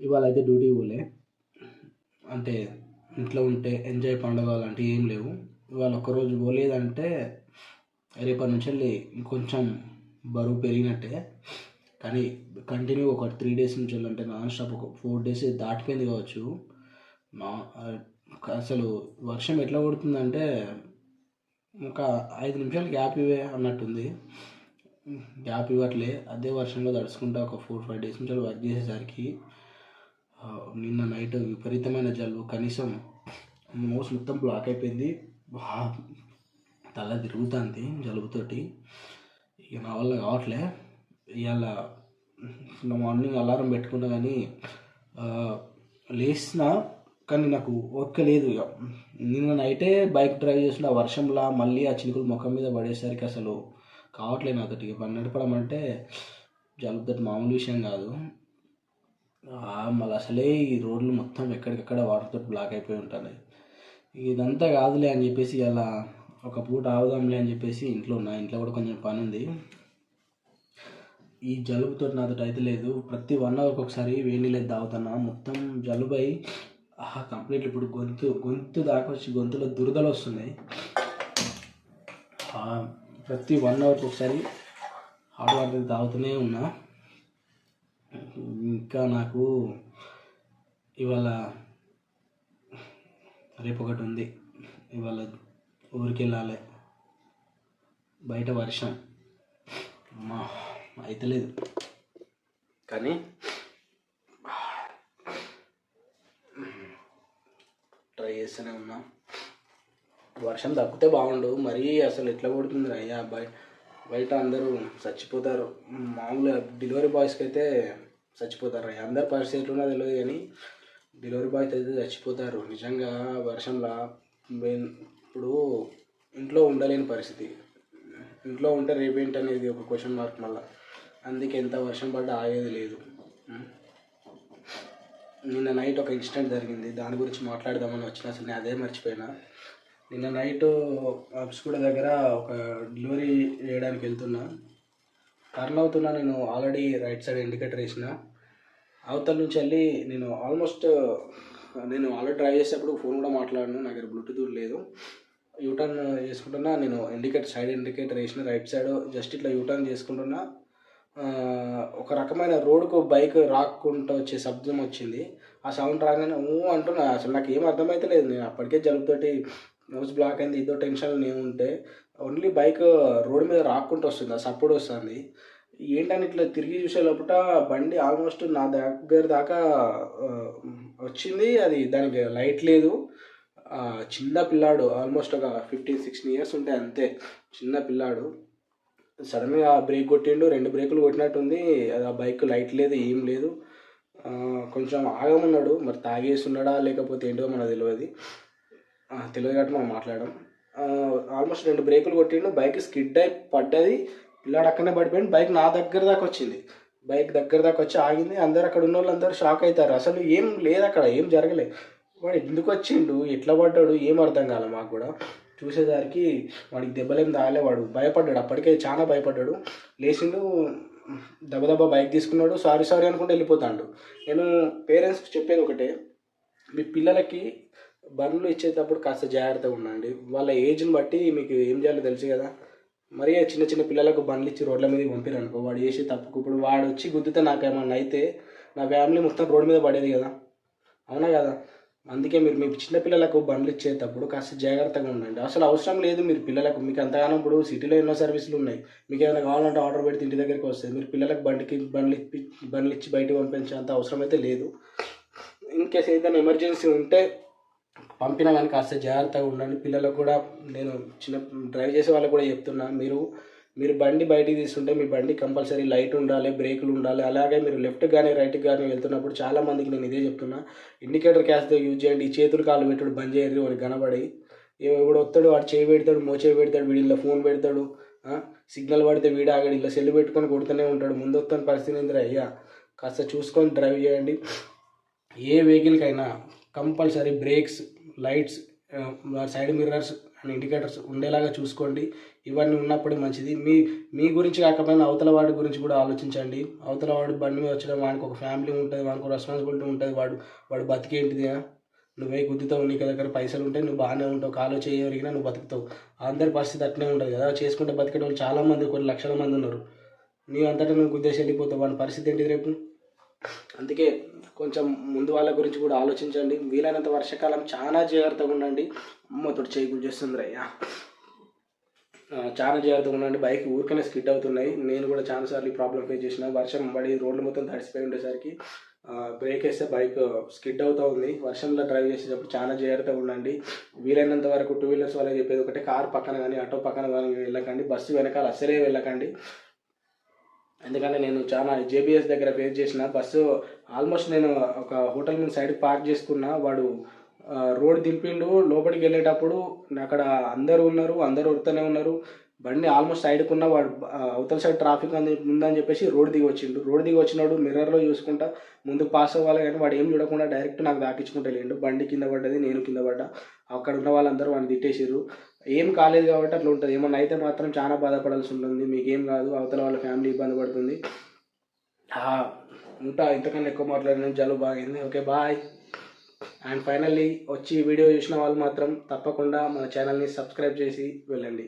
ఇవాళ అయితే డ్యూటీ పోలే. అంటే ఇంట్లో ఉంటే ఎంజాయ్ పండుగ అలాంటివి ఏం లేవు. ఇవాళ ఒక్కరోజు పోలేదంటే రేపటి నుంచి వెళ్ళి ఇంకొంచెం బరువు పెరిగినట్టే. కానీ కంటిన్యూ ఒక త్రీ డేస్ నుంచి అంటే నాన్ స్టాప్ ఒక ఫోర్ డేస్ దాటిపోయింది కావచ్చు. నా అసలు వర్షం ఎట్లా కొడుతుందంటే ఒక ఐదు నిమిషాలు గ్యాప్ ఇవే అన్నట్టుంది. గ్యాప్ ఇవ్వట్లే. అదే వర్షంలో తడుచుకుంటా ఒక ఫోర్ ఫైవ్ డేస్ నుంచి వర్క్ చేసేసరికి నిన్న నైట్ విపరీతమైన జలుబు. కనీసం మోస్ మొత్తం బ్లాక్ అయిపోయింది. తల తిరుగుతుంది జలుబుతోటి. ఇక నా వల్ల కావట్లే. ఇవాళ మార్నింగ్ అలారం పెట్టుకున్నా కానీ లేచిన కానీ నాకు ఓపిక లేదు ఇక. నిన్న నైటే బైక్ డ్రైవ్ చేసిన వర్షంలా మళ్ళీ ఆ చినుకులు ముఖం మీద పడేసరికి అసలు కావట్లేదు నాతోటి. ఇక బండి నడపడం అంటే జలుబుతోటి మామూలు విషయం కాదు. మళ్ళీ అసలే ఈ రోడ్లు మొత్తం ఎక్కడికక్కడ వాటర్తో బ్లాక్ అయిపోయి ఉంటాయి ఇదంతా కాదులే అని చెప్పేసి అలా ఒక పూట ఆవుదాంలే అని చెప్పేసి ఇంట్లో ఉన్నా ఇంట్లో కూడా కొంచెం పని ఉంది. ఈ జలుబుతో నాతో అయితే లేదు. ప్రతి వన్ అవర్కి ఒకసారి వేడి నీళ్ళు తాగుతున్నా. మొత్తం జలుబు అయి ఆహా కంప్లీట్ ఇప్పుడు గొంతు గొంతు దాకా వచ్చి గొంతులో దురదలు వస్తున్నాయి. ప్రతి వన్ అవర్కి ఒకసారి హాట్ వాటర్ తాగుతూనే ఉన్నా. ఇంకా నాకు ఇవాళ రేపు ఒకటి ఉంది ఇవాళ ఊరికి వెళ్ళాలి బయట వర్షం. అమ్మా అయితలేదు కానీ ట్రై చేస్తూనే ఉన్నా. వర్షం తగ్గితే బాగుండు. మరీ అసలు ఎట్లా కొడుతుంది అయ్యా బయ బయట అందరూ చచ్చిపోతారు. మామూలుగా డెలివరీ బాయ్స్కి అయితే చచ్చిపోతారు. అయ్యా అందరి పరిస్థితి ఎట్లున్నా తెలియదు కానీ డెలివరీ బాయ్స్ అయితే చచ్చిపోతారు. నిజంగా వర్షంలో మెయిన్ ఇప్పుడు ఇంట్లో ఉండలేని పరిస్థితి. ఇంట్లో ఉంటే రేపేంటి అనేది ఒక క్వశ్చన్ మార్క్ మళ్ళీ. అందుకే ఎంత వర్షం పడ్డా ఆగేది లేదు. నిన్న నైట్ ఒక ఇన్సిడెంట్ జరిగింది. దాని గురించి మాట్లాడదామని వచ్చిన. అసలు నేను అదే మర్చిపోయినా. నిన్న నైట్ అప్స్కూడ దగ్గర ఒక డెలివరీ చేయడానికి వెళ్తున్నా. టర్న్ అవుతున్నా నేను. ఆల్రెడీ రైట్ సైడ్ ఇండికేటర్ వేసిన అవతల నుంచి వెళ్ళి నేను ఆల్మోస్ట్ నేను ఆల్రెడీ డ్రైవ్ చేసేటప్పుడు ఫోన్ కూడా మాట్లాడను నా దగ్గర బ్లూటూత్ లేదు. యూటర్న్ చేసుకుంటున్నా నేను ఇండికేటర్ సైడ్ ఇండికేటర్ వేసిన రైట్ సైడ్ జస్ట్ ఇట్లా యూటర్న్ చేసుకుంటున్నా. ఒక రకమైన రోడ్డుకు బైక్ రాక్కుంటూ వచ్చే శబ్దం వచ్చింది. ఆ సౌండ్ రాగానే ఊ అంటున్నా అసలు నాకు ఏం అర్థమైతలేదు. నేను అప్పటికే జలుబుతోటి నోస్ బ్లాక్ అయింది ఇదో టెన్షన్ నేను ఉంటే ఓన్లీ బైక్ రోడ్డు మీద రాక్కుంటూ వస్తుంది ఆ సపోర్ట్ వస్తుంది. ఏంటని ఇట్లా తిరిగి చూసే లోపల బండి ఆల్మోస్ట్ నా దగ్గర దాకా వచ్చింది. అది దానికి లైట్ లేదు. చిన్న పిల్లాడు ఆల్మోస్ట్ ఒక ఫిఫ్టీన్ సిక్స్టీన్ ఇయర్స్ ఉంటే అంతే. చిన్న పిల్లాడు. సడన్గా బ్రేక్ కొట్టిండు. రెండు బ్రేకులు కొట్టినట్టుంది. అది ఆ బైక్ లైట్ లేదు ఏం లేదు. కొంచెం ఆగమన్నాడు మరి తాగేసి ఉన్నాడా లేకపోతే ఏంటో మనకు తెలియదు. తెలియదు కాబట్టి మనం మాట్లాడడం. ఆల్మోస్ట్ రెండు బ్రేకులు కొట్టిండు. బైక్ స్కిడ్ అయి పడ్డది. పిల్లాడు అక్కడనే పడిపోయింది బైక్ నా దగ్గర దాకా వచ్చింది. బైక్ దగ్గర దాకా వచ్చి ఆగింది. అందరు అక్కడ ఉన్న వాళ్ళు అందరూ షాక్ అవుతారు. అసలు ఏం లేదు అక్కడ ఏం జరగలేదు. వాడు ఎందుకు వచ్చిండు? ఎట్లా పడ్డాడు? ఏం అర్థం కాలే మాకు కూడా. చూసేసరికి వాడికి దెబ్బలేం తాగలే వాడు. భయపడ్డాడు. అప్పటికే చాలా భయపడ్డాడు. లేచిండు దెబ్బ దెబ్బ బైక్ తీసుకున్నాడు. సారీ సారీ అనుకుంటే వెళ్ళిపోతాడు. నేను పేరెంట్స్కి చెప్పేది ఒకటే. మీ పిల్లలకి బండ్లు ఇచ్చేటప్పుడు కాస్త జాగ్రత్తగా ఉండండి. వాళ్ళ ఏజ్ని బట్టి మీకు ఏం చేయాలో తెలుసు కదా. మరి చిన్న చిన్న పిల్లలకు బండ్లు ఇచ్చి రోడ్ల మీద పంపిరు అనుకో వాడు చేసి తప్పుకు ఇప్పుడు వాడు వచ్చి గుద్దితే నాకేమన్నా అయితే నా ఫ్యామిలీ మొత్తం రోడ్డు మీద పడేది కదా. అవునా కదా? అందుకే మీరు మీ చిన్నపిల్లలకు బండ్లు ఇచ్చేటప్పుడు కాస్త జాగ్రత్తగా ఉండండి. అసలు అవసరం లేదు మీరు పిల్లలకు. మీకు అంతగానో ఇప్పుడు సిటీలో ఎన్నో సర్వీసులు ఉన్నాయి. మీకు ఏమైనా కావాలంటే ఆర్డర్ పెడితే ఇంటి దగ్గరికి వస్తుంది మీరు పిల్లలకు బండికి బండ్లు ఇప్పి బండ్లు ఇచ్చి బయటకు పంపించేంత అవసరం అయితే లేదు. ఇన్ కేస్ ఏదైనా ఎమర్జెన్సీ ఉంటే పంపినా కానీ కాస్త జాగ్రత్తగా ఉండండి. పిల్లలకు కూడా నేను చిన్న డ్రైవ్ చేసే వాళ్ళకి కూడా చెప్తున్నా మీరు మీరు బండి బయటికి తీసుకుంటే మీ బండి కంపల్సరీ లైట్ ఉండాలి బ్రేకులు ఉండాలి. అలాగే మీరు లెఫ్ట్ కానీ రైట్కి కానీ వెళ్తున్నప్పుడు చాలా మందికి నేను ఇదే చెప్తున్నా ఇండికేటర్ క్యాస్తో యూజ్ చేయండి. ఈ చేతులు కాళ్ళు పెట్టుడు బంద్ చేయరు వాడికి కనబడి ఎవడు వస్తాడు వాడు చేయి పెడతాడు మోచేయి పెడతాడు వీడిలో ఫోన్ పెడతాడు సిగ్నల్ పడితే వీడు ఆగడు ఇలా సెల్ పెట్టుకొని కొడుతూనే ఉంటాడు. ముందు వస్తాను పరిస్థితి ఏంద్రా అయ్యా? కాస్త చూసుకొని డ్రైవ్ చేయండి. ఏ వెహికల్కైనా compulsory brakes lights side mirrors and indicators ఉండేలాగా చూసుకోండి. ఇవన్నీ ఉన్నప్పుడే మంచిది. మీ మీ గురించి కాకపోయినా అవతల వాడి గురించి కూడా ఆలోచించండి. అవతల వాడు బండి మీద వచ్చడం వానికి ఒక ఫ్యామిలీ ఉంటుంది వానికి ఒక రెస్పాన్సిబిలిటీ ఉంటుంది వాడు వాడు బతికేంటిది నువ్వే గుద్దుతావు నీకు దగ్గర పైసలు ఉంటే నువ్వు బాగానే ఉంటావు కాలో చేయగలిగినా నువ్వు బతుకుతావు. అందరి పరిస్థితి అట్నే ఉంటుంది కదా. చేసుకుంటే బతికే వాళ్ళు చాలామంది కొన్ని లక్షల మంది ఉన్నారు. నీ అంతటా నువ్వు గుద్దేసి వెళ్ళిపోతావు. వాడి పరిస్థితి ఏంటిది రేపు? అందుకే కొంచెం ముందు వాళ్ళ గురించి కూడా ఆలోచించండి. వీలైనంత వర్షాకాలం చాలా జాగ్రత్తగా ఉండండి. అమ్మతోటి చేయి గుర్చేస్తుంది రయ్యా. చాలా జాగ్రత్తగా ఉండండి. బైక్ ఊరికనే స్కిడ్ అవుతున్నాయి. నేను కూడా చాలాసార్లు ఈ ప్రాబ్లం ఫేస్ చేసిన. వర్షం పడి రోడ్లు మొత్తం తడిసిపోయి ఉండేసరికి బ్రేక్ వేస్తే బైక్ స్కిడ్ అవుతూ ఉంది. వర్షంలో డ్రైవ్ చేసేటప్పుడు చాలా జాగ్రత్తగా ఉండండి. వీలైనంత వరకు టూ వీలర్స్ వాళ్ళకి చెప్పేది ఒకటే. కార్ పక్కన కానీ ఆటో పక్కన కానీ వెళ్ళకండి. బస్సు వెనకాల అసలే వెళ్ళకండి. ఎందుకంటే నేను చాలా జేబీఎస్ దగ్గర ఫేస్ చేసిన బస్సు ఆల్మోస్ట్ నేను ఒక హోటల్ మీద సైడ్ పార్క్ చేసుకున్నా వాడు రోడ్ దింపిండు. లోపలికి వెళ్ళేటప్పుడు అక్కడ అందరూ ఉన్నారు అందరూ ఉరుతూనే ఉన్నారు. బండి ఆల్మోస్ట్ సైడ్కున్న వాడు అవతల సైడ్ ట్రాఫిక్ అంది ఉందని చెప్పేసి రోడ్ దిగి వచ్చిండు. రోడ్ దిగి వచ్చినాడు మిర్రర్లో చూసుకుంటా ముందుకు పాస్ అవ్వాలి కానీ వాడు ఏం చూడకుండా డైరెక్ట్ నాకు దాకించుకుంటే వెళ్ళిండు. బండి కింద పడ్డది నేను కింద పడ్డా. అక్కడ ఉన్న వాళ్ళందరూ వాడిని తిట్టేసారు ఏం కాలేదు కాబట్టి అట్లా ఉంటుంది. ఏమన్నా అయితే మాత్రం చాలా బాధపడాల్సి ఉంటుంది. మీకేం కాదు అవతల వాళ్ళ ఫ్యామిలీ ఇబ్బంది పడుతుంది. ఉంటా. ఇంతకన్నా ఎక్కువ మాట్లాడిన జలుబు బాగింది. Okay bye. అండ్ ఫైనల్లీ వచ్చి వీడియో చూసిన వాళ్ళు మాత్రం తప్పకుండా మన ఛానల్ని సబ్స్క్రైబ్ చేసి వెళ్ళండి.